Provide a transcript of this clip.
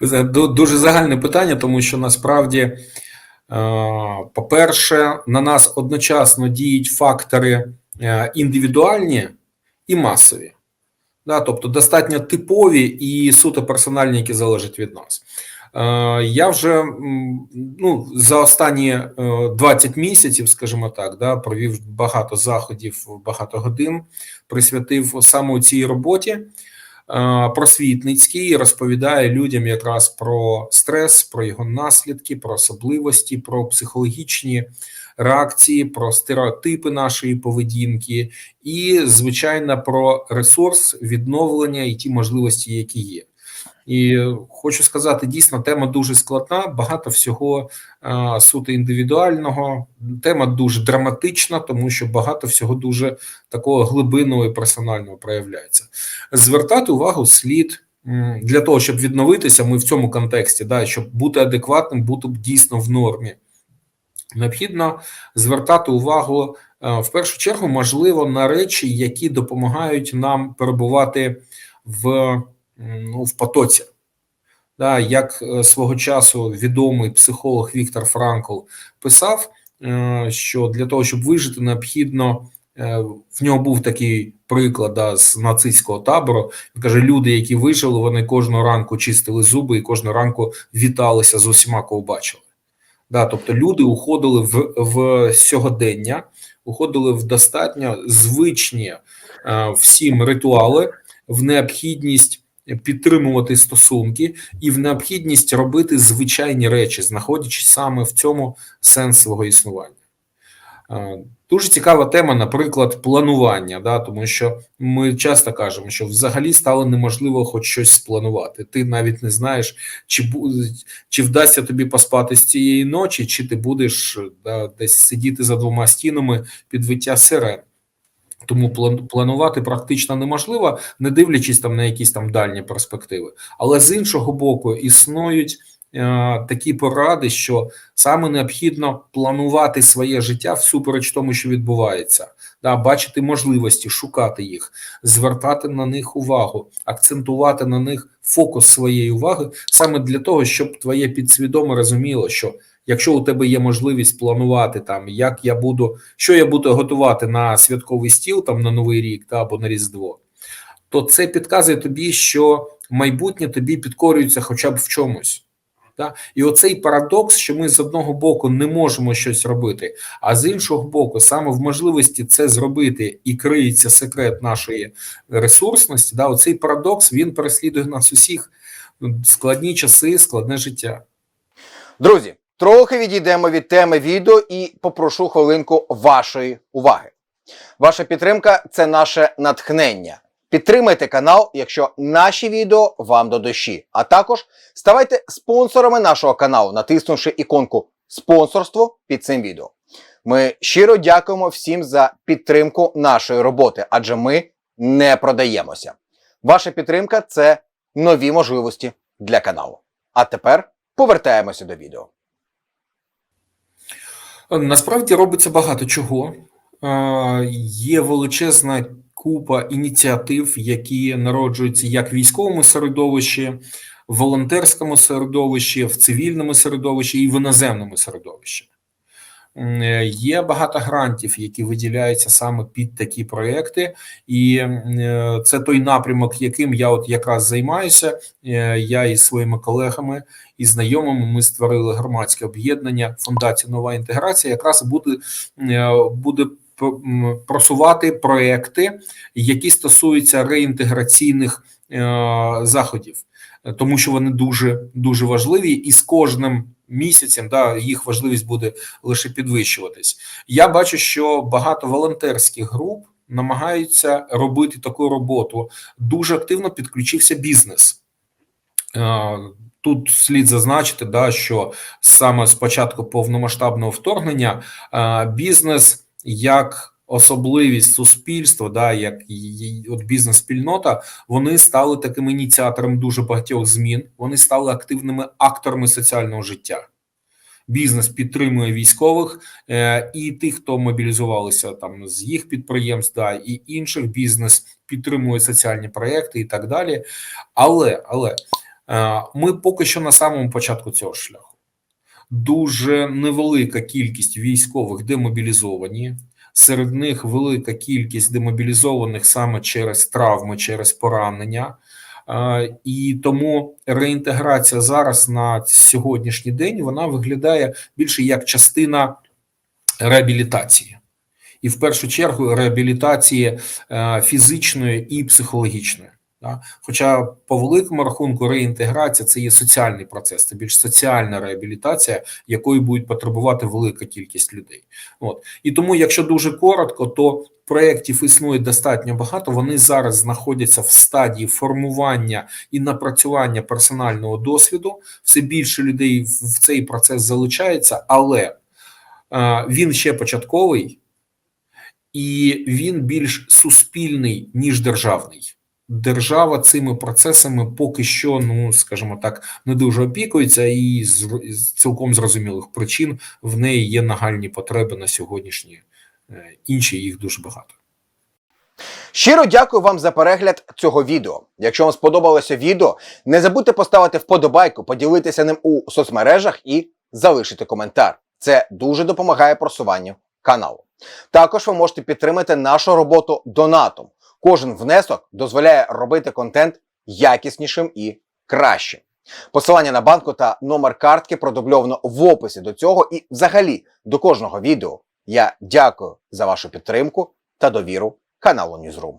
Дуже загальне питання, тому що насправді, е, по-перше, на нас одночасно діють фактори е, індивідуальні і масові. Тобто достатньо типові і суто персональні, які залежать від нас. Е, я вже ну, за останні 20 місяців, скажімо так, да, провів багато заходів, багато годин, присвятив саме цій роботі. Е, просвітницький розповідає людям якраз про стрес, про його наслідки, про особливості, про психологічні реакції, про стереотипи нашої поведінки, і звичайно про ресурс відновлення і ті можливості, які є. І хочу сказати, дійсно тема дуже складна, багато всього а, суто індивідуального. Тема дуже драматична, тому що багато всього дуже такого глибинного і персонального проявляється. Звертати увагу слід для того, щоб відновитися. Ми в цьому контексті, да, щоб бути адекватним, бути дійсно в нормі. Необхідно звертати увагу в першу чергу, можливо, на речі, які допомагають нам перебувати в ну, в потоці. Да, Як е, свого часу відомий психолог Віктор Франкл писав, е, що для того, щоб вижити, необхідно е, в нього був такий приклад да, з нацистського табору. Він каже: люди, які вижили, вони кожного ранку чистили зуби і кожного ранку віталися з усіма, кого бачили. Да, Тобто люди уходили в в сьогодення, уходили в достатньо звичні всім ритуали, в необхідність підтримувати стосунки і в необхідність робити звичайні речі, знаходячись саме в цьому сенс свого існування. Дуже цікава тема, наприклад, планування, да, тому що ми часто кажемо, що взагалі стало неможливо хоч щось спланувати. Ти навіть не знаєш, чи чи вдасться тобі поспати з цієї ночі, чи ти будеш да, десь сидіти за двома стінами під виття сирен. Тому планувати практично неможливо, не дивлячись там на якісь там дальні перспективи. Але з іншого боку, існують е, такі поради, що саме необхідно планувати своє життя всупереч тому, що відбувається, да, бачити можливості, шукати їх, звертати на них увагу, акцентувати на них фокус своєї уваги саме для того, щоб твоє підсвідоме розуміло, що якщо у тебе є можливість планувати там, як я буду, що я буду готувати на святковий стіл, там на новий рік та або на різдво, то це підказує тобі, що майбутнє тобі підкорюється, хоча б в чомусь. Так? І оцей парадокс, що ми з одного боку не можемо щось робити, а з іншого боку, саме в можливості це зробити і криється секрет нашої ресурсності. Да? Оцей парадокс він переслідує нас усіх складні часи, складне життя. Друзі, Трохи відійдемо від теми відео і попрошу хвилинку вашої уваги. Ваша підтримка це наше натхнення. Підтримайте канал, якщо наші відео вам до душі. А також ставайте спонсорами нашого каналу, натиснувши іконку спонсорство під цим відео. Ми щиро дякуємо всім за підтримку нашої роботи, адже ми не продаємося. Ваша підтримка це нові можливості для каналу. А тепер повертаємося до відео. Насправді робиться багато чого. Є величезна купа ініціатив, які народжуються як в військовому середовищі, в волонтерському середовищі, в цивільному середовищі і в іноземному середовищі. Е, є багато грантів, які виділяються саме під такі проекти, і е, це той напрямок, яким я от якраз займаюся. Е, я із своїми колегами і знайомими ми створили громадське об'єднання Фундація Нова інтеграція. Якраз буде буде просувати проекти, які стосуються реінтеграційних заходів, тому що вони дуже дуже важливі і з кожним місяцем, да, їх важливість буде лише підвищуватись. Я бачу, що багато волонтерських груп намагаються робити таку роботу. Дуже активно підключився бізнес. Е, тут слід зазначити, да, що саме з початку повномасштабного вторгнення е, бізнес як особливість суспільства, да, як от бізнес-спільнота, вони стали таким ініціатором дуже багатьох змін. Вони стали активними акторами соціального життя. бізнес підтримує військових е, і тих, хто мобілізувалися там з їх підприємств, да, і інших бізнес підтримує соціальні проекти і так далі. Але, але е, ми поки що на самому початку цього шляху. Дуже невелика кількість військових демобілізовані. Серед них велика кількість демобілізованих саме через травми, через поранення. Е, І тому реінтеграція зараз на сьогоднішній день вона виглядає більше як частина реабілітації, і в першу чергу реабілітації е, фізичної і психологічної. Хоча по великому рахунку реінтеграція це є соціальний процес, це більш соціальна реабілітація, якої буде потребувати велика кількість людей. От і тому, якщо дуже коротко, то проєктів існує достатньо багато. Вони зараз знаходяться в стадії формування і напрацювання персонального досвіду. Все більше людей в в цей процес залучається, але е, він ще початковий і він більш суспільний ніж державний. Держава цими процесами поки що, ну скажімо так, не дуже опікується, і з, цілком зрозумілих причин в неї є нагальні потреби на сьогоднішні е, інші їх дуже багато. Щиро дякую вам за перегляд цього відео. Якщо вам сподобалося відео, не забудьте поставити вподобайку, поділитися ним у соцмережах і залишити коментар. Це дуже допомагає просуванню каналу. Також ви можете підтримати нашу роботу донатом. Кожен внесок дозволяє робити контент якіснішим і кращим. Посилання на банку та номер картки продубльовано в описі до цього і взагалі до кожного відео. Я дякую за вашу підтримку та довіру каналу Newsroom.